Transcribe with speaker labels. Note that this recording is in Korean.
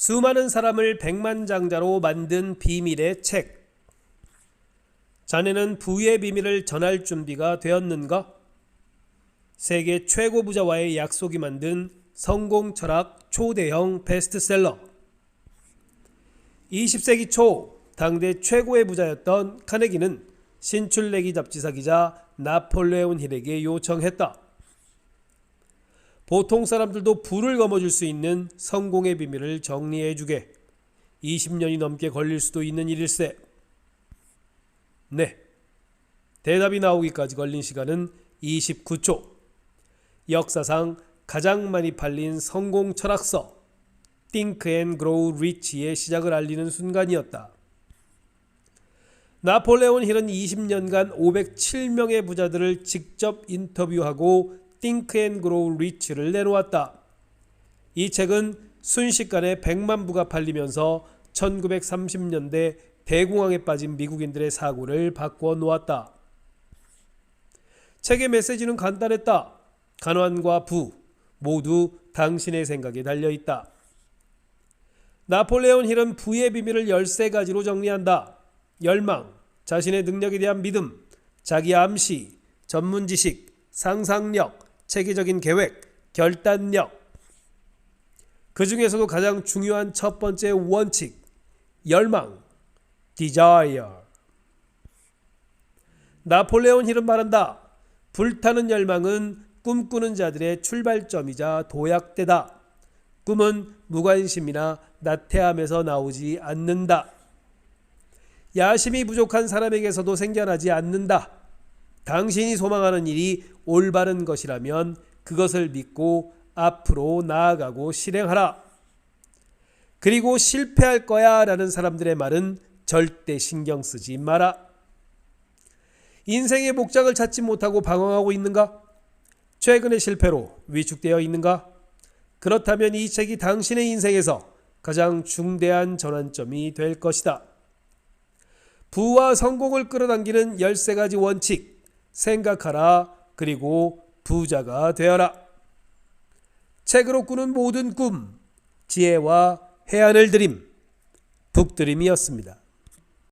Speaker 1: 수많은 사람을 백만장자로 만든 비밀의 책. 자네는 부의 비밀을 전할 준비가 되었는가? 세계 최고 부자와의 약속이 만든 성공 철학 초대형 베스트셀러. 20세기 초 당대 최고의 부자였던 카네기는 신출내기 잡지사 기자 나폴레온 힐에게 요청했다. 보통 사람들도 불을 거머쥘 수 있는 성공의 비밀을 정리해 주게. 20년이 넘게 걸릴 수도 있는 일일세. 네. 대답이 나오기까지 걸린 시간은 29초. 역사상 가장 많이 팔린 성공 철학서 Think and Grow Rich의 시작을 알리는 순간이었다. 나폴레온 힐은 20년간 507명의 부자들을 직접 인터뷰하고 Think and Grow Rich를 내놓았다. 이 책은 순식간에 100만 부가 팔리면서 1930년대 대공황에 빠진 미국인들의 사고를 바꿔 놓았다. 책의 메시지는 간단했다. 가난과 부 모두 당신의 생각에 달려 있다. 나폴레온 힐은 부의 비밀을 13가지로 정리한다. 열망, 자신의 능력에 대한 믿음, 자기 암시, 전문 지식, 상상력, 체계적인 계획, 결단력. 그 중에서도 가장 중요한 첫 번째 원칙, 열망, desire. 나폴레온 힐은 말한다. 불타는 열망은 꿈꾸는 자들의 출발점이자 도약대다. 꿈은 무관심이나 나태함에서 나오지 않는다. 야심이 부족한 사람에게서도 생겨나지 않는다. 당신이 소망하는 일이 올바른 것이라면 그것을 믿고 앞으로 나아가고 실행하라. 그리고 실패할 거야 라는 사람들의 말은 절대 신경 쓰지 마라. 인생의 목적을 찾지 못하고 방황하고 있는가? 최근의 실패로 위축되어 있는가? 그렇다면 이 책이 당신의 인생에서 가장 중대한 전환점이 될 것이다. 부와 성공을 끌어당기는 13가지 원칙, 생각하라, 그리고 부자가 되어라. 책으로 꾸는 모든 꿈, 지혜와 해안을 드림, 북드림이었습니다.